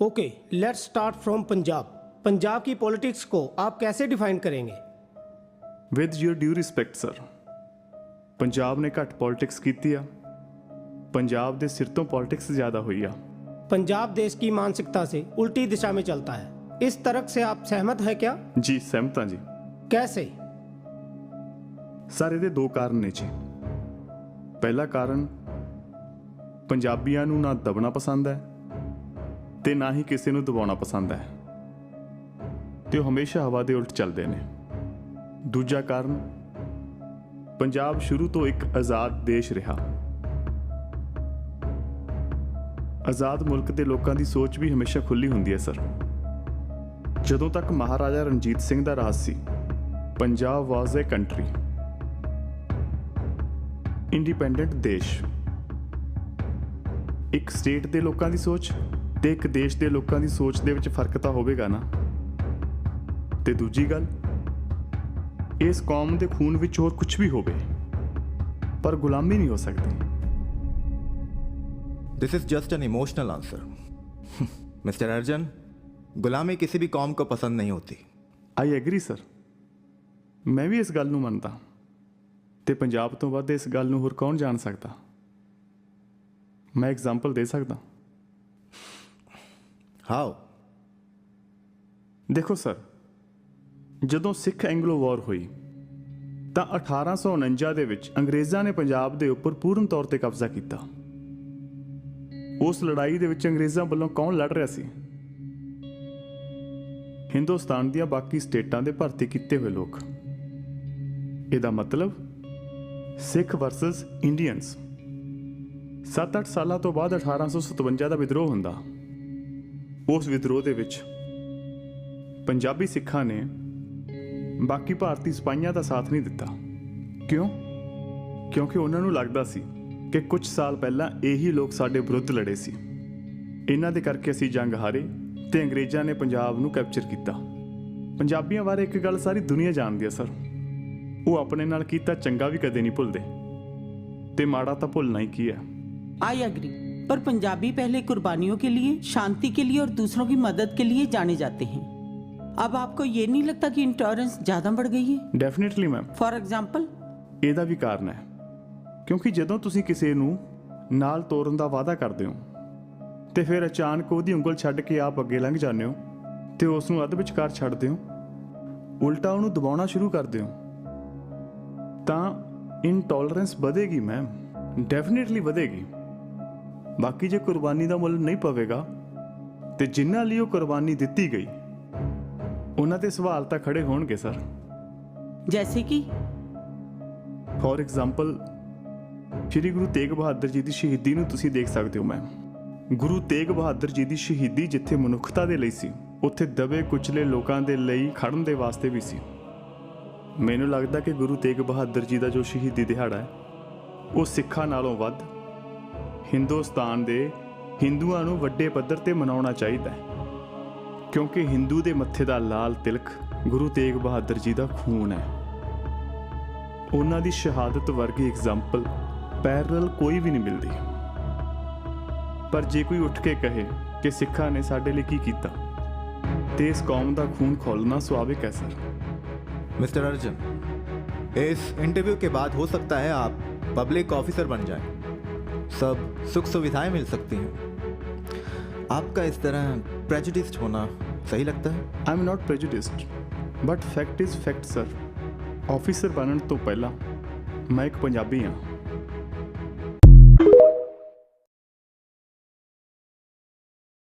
okay let's start from Punjab Punjab की politics को आप कैसे डिफाइन करेंगे with your due respect sir Punjab ਨੇ ਘੱਟ ਪੋਲਿਟਿਕਸ ਕੀਤੀ ਆ ਪੰਜਾਬ ਦੇ ਸਿਰ ਤੋਂ ਪੋਲਿਟਿਕਸ ਜ਼ਿਆਦਾ ਹੋਈ ਆ पंजाब देश की मानसिकता से उल्टी दिशा में चलता है इस तर्क से आप सहमत हैं क्या ਜੀ ਸਹਿਮਤ ਹਾਂ ਜੀ कैसे ਸਰ ਇਹਦੇ ਦੋ ਕਾਰਨ ਨੇ ਜੀ ਪਹਿਲਾ ਕਾਰਨ ਪੰਜਾਬੀਆਂ ਨੂੰ ਨਾ ਦਬਣਾ ਪਸੰਦ ਹੈ ਤੇ ਨਾ ਹੀ ਕਿਸੇ ਨੂੰ ਦਬਾਉਣਾ ਪਸੰਦ ਹੈ। ਤੇ ਉਹ ਹਮੇਸ਼ਾ ਹਵਾ ਦੇ ਉਲਟ ਚੱਲਦੇ ਨੇ। ਦੂਜਾ ਕਾਰਨ, ਪੰਜਾਬ ਸ਼ੁਰੂ ਤੋਂ ਇੱਕ ਆਜ਼ਾਦ ਦੇਸ਼ ਰਿਹਾ। ਆਜ਼ਾਦ ਮੁਲਕ ਦੇ ਲੋਕਾਂ ਦੀ ਸੋਚ ਵੀ ਹਮੇਸ਼ਾ ਖੁੱਲੀ ਹੁੰਦੀ ਹੈ, ਸਰ। ਜਦੋਂ ਤੱਕ ਮਹਾਰਾਜਾ ਰਣਜੀਤ ਸਿੰਘ ਦਾ ਰਾਜ ਸੀ, Punjab was a country independent ਦੇਸ਼। ਇੱਕ ਸਟੇਟ ਦੇ ਲੋਕਾਂ ਦੀ ਸੋਚ ਤੇ ਇੱਕ ਦੇਸ਼ ਦੇ ਲੋਕਾਂ ਦੀ ਸੋਚ ਦੇ ਵਿੱਚ ਫਰਕ ਤਾਂ ਹੋਵੇਗਾ ਨਾ ਤੇ ਦੂਜੀ ਗੱਲ ਇਸ ਕੌਮ ਦੇ ਖੂਨ ਵਿੱਚ ਹੋਰ ਕੁਝ ਵੀ ਹੋਵੇ ਪਰ ਗੁਲਾਮੀ ਨਹੀਂ ਹੋ ਸਕਦੀ this is just an emotional answer mister Arjan गुलामी किसी भी कौम को पसंद नहीं होती ਆਈ ਐਗਰੀ ਸਰ ਮੈਂ ਵੀ ਇਸ ਗੱਲ ਨੂੰ ਮੰਨਦਾ ਤੇ ਪੰਜਾਬ ਤੋਂ ਵੱਧ ਇਸ ਗੱਲ ਨੂੰ ਹੋਰ ਕੌਣ ਜਾਣ ਸਕਦਾ ਮੈਂ ਐਗਜ਼ਾਮਪਲ ਦੇ ਸਕਦਾ हाउ ਦੇਖੋ ਸਰ, ਜਦੋਂ ਸਿੱਖ ਐਂਗਲੋ ਵਾਰ ਹੋਈ, ਤਾਂ 1849 ਦੇ ਵਿੱਚ ਅੰਗਰੇਜ਼ਾਂ ਨੇ ਪੰਜਾਬ ਦੇ ਉੱਪਰ ਪੂਰਨ ਤੌਰ ਤੇ ਕਬਜ਼ਾ ਕੀਤਾ। ਉਸ ਲੜਾਈ ਦੇ ਵਿੱਚ ਅੰਗਰੇਜ਼ਾਂ ਵੱਲੋਂ ਕੌਣ ਲੜ ਰਿਹਾ ਸੀ? ਹਿੰਦੁਸਤਾਨ ਦੀਆਂ ਬਾਕੀ ਸਟੇਟਾਂ ਦੇ ਭਰਤੀ ਕੀਤੇ ਹੋਏ ਲੋਕ। ਇਹਦਾ ਮਤਲਬ, ਸਿੱਖ ਵਰਸਸ ਇੰਡੀਅਨਸ 7-8 ਸਾਲਾਂ ਤੋਂ ਬਾਅਦ 1857 ਦਾ ਵਿਦਰੋਹ ਹੁੰਦਾ। ਉਸ ਵਿਦਰੋਹ ਦੇ ਵਿੱਚ। ਪੰਜਾਬੀ ਸਿੱਖਾਂ ਨੇ ਬਾਕੀ ਭਾਰਤੀ ਸਿਪਾਹੀਆਂ ਦਾ ਸਾਥ ਨਹੀਂ ਦਿੱਤਾ। ਕਿਉਂ? ਕਿਉਂਕਿ ਉਹਨਾਂ ਨੂੰ ਲੱਗਦਾ ਸੀ ਕਿ ਕੁਝ ਸਾਲ ਪਹਿਲਾਂ ਇਹੀ ਲੋਕ ਸਾਡੇ ਵਿਰੁੱਧ ਲੜੇ ਸੀ। ਇਹਨਾਂ ਦੇ ਕਰਕੇ ਅਸੀਂ ਜੰਗ ਹਾਰੇ ਤੇ ਅੰਗਰੇਜ਼ਾਂ ਨੇ ਪੰਜਾਬ ਨੂੰ ਕੈਪਚਰ ਕੀਤਾ। ਪੰਜਾਬੀਆਂ ਬਾਰੇ ਇੱਕ ਗੱਲ ਸਾਰੀ ਦੁਨੀਆ ਜਾਣਦੀ ਹੈ, ਸਰ। ਉਹ ਆਪਣੇ ਨਾਲ ਕੀਤਾ ਚੰਗਾ ਵੀ ਕਦੇ ਨਹੀਂ ਭੁੱਲਦੇ। ਤੇ ਮਾੜਾ ਤਾਂ ਭੁੱਲਣਾ ਹੀ ਕੀ ਹੈ? ਆਈ ਐਗਰੀ पर पंजाबी पहले कुर्बानियों के लिए शांति के लिए और दूसरों की मदद के लिए जाने जाते हैं अब आपको ये नहीं लगता कि इंटॉलरेंस ज़्यादा बढ़ गई है ਡੈਫੀਨਿਟਲੀ ਮੈਮ फॉर एग्जाम्पल ਇਹਦਾ ਵੀ ਕਾਰਨ ਹੈ ਕਿਉਂਕਿ ਜਦੋਂ ਤੁਸੀਂ ਕਿਸੇ ਨੂੰ ਨਾਲ ਤੋਰਨ ਦਾ ਵਾਅਦਾ ਕਰਦੇ ਹੋ ਤੇ ਫਿਰ ਅਚਾਨਕ ਉਹਦੀ ਉਂਗਲ ਛੱਡ ਕੇ ਆਪ ਅੱਗੇ ਲੰਘ ਜਾਂਦੇ ਹੋ ਤੇ ਉਸ ਨੂੰ ਅੱਧ ਵਿਚਕਾਰ ਛੱਡਦੇ ਹੋ ਉਲਟਾ ਉਹਨੂੰ ਦਬਾਉਣਾ ਸ਼ੁਰੂ ਕਰਦੇ ਹੋ ਤਾਂ ਇਨਟੋਲਰੈਂਸ ਵਧੇਗੀ ਮੈਮ ਡੈਫੀਨਿਟਲੀ ਵਧੇਗੀ ਬਾਕੀ ਜੇ ਕੁਰਬਾਨੀ ਦਾ ਮੁੱਲ ਨਹੀਂ ਪਵੇਗਾ ਤੇ ਜਿਨ੍ਹਾਂ ਲਈ ਉਹ ਕੁਰਬਾਨੀ ਦਿੱਤੀ ਗਈ ਉਹਨਾਂ ਤੇ ਸਵਾਲ ਤਾਂ ਖੜੇ ਹੋਣਗੇ ਸਰ। ਜੈਸੇ ਕਿ? ਫੋਰ ਐਗਜ਼ਾਮਪਲ ਸ੍ਰੀ ਗੁਰੂ ਤੇਗ ਬਹਾਦਰ ਜੀ ਦੀ ਸ਼ਹੀਦੀ ਨੂੰ ਤੁਸੀਂ ਦੇਖ ਸਕਦੇ ਹੋ ਮੈਮ ਗੁਰੂ ਤੇਗ ਬਹਾਦਰ ਜੀ ਦੀ ਸ਼ਹੀਦੀ ਜਿੱਥੇ ਮਨੁੱਖਤਾ ਦੇ ਲਈ ਸੀ ਉੱਥੇ ਦਬੇ ਕੁਚਲੇ ਲੋਕਾਂ ਦੇ ਲਈ ਖੜਨ ਦੇ ਵਾਸਤੇ ਵੀ ਸੀ। ਮੈਨੂੰ ਲੱਗਦਾ ਕਿ ਗੁਰੂ ਤੇਗ ਬਹਾਦਰ ਜੀ ਦਾ ਜੋ ਸ਼ਹੀਦੀ ਦਿਹਾੜਾ ਹੈ ਉਹ ਸਿੱਖਾਂ ਨਾਲੋਂ ਵੱਧ ਹਿੰਦੁਸਤਾਨ ਦੇ ਹਿੰਦੂਆਂ ਨੂੰ ਵੱਡੇ ਪੱਧਰ ਤੇ ਮਨਾਉਣਾ ਚਾਹੀਦਾ ਹੈ ਕਿਉਂਕਿ ਹਿੰਦੂ ਦੇ ਮੱਥੇ ਦਾ ਲਾਲ ਤਿਲਕ ਗੁਰੂ ਤੇਗ ਬਹਾਦਰ ਜੀ ਦਾ ਖੂਨ ਹੈ ਉਹਨਾਂ ਦੀ ਸ਼ਹਾਦਤ ਵਰਗੀ ਐਗਜ਼ਾਮਪਲ ਪੈਰਲਲ ਕੋਈ ਵੀ ਨਹੀਂ ਮਿਲਦੀ ਪਰ ਜੇ ਕੋਈ ਉੱਠ ਕੇ ਕਹੇ ਕਿ ਸਿੱਖਾਂ ਨੇ ਸਾਡੇ ਲਈ ਕੀ ਕੀਤਾ ਤੇ ਇਸ ਕੌਮ ਦਾ ਖੂਨ ਖੋਲਣਾ ਸੁਭਾਵਿਕ ਹੈ ਸਰ मिस्टर अर्जन इस इंटरव्यू के बाद हो सकता है आप पब्लिक ऑफिसर बन जाएं सब सुख सुविधाएँ मिल सकती हैं। आपका इस तरह प्रेजुडिस्ट होना सही लगता है? I am not prejudiced but fact is fact sir officer बनने तो पहला, मैं एक पंजाबी हाँ।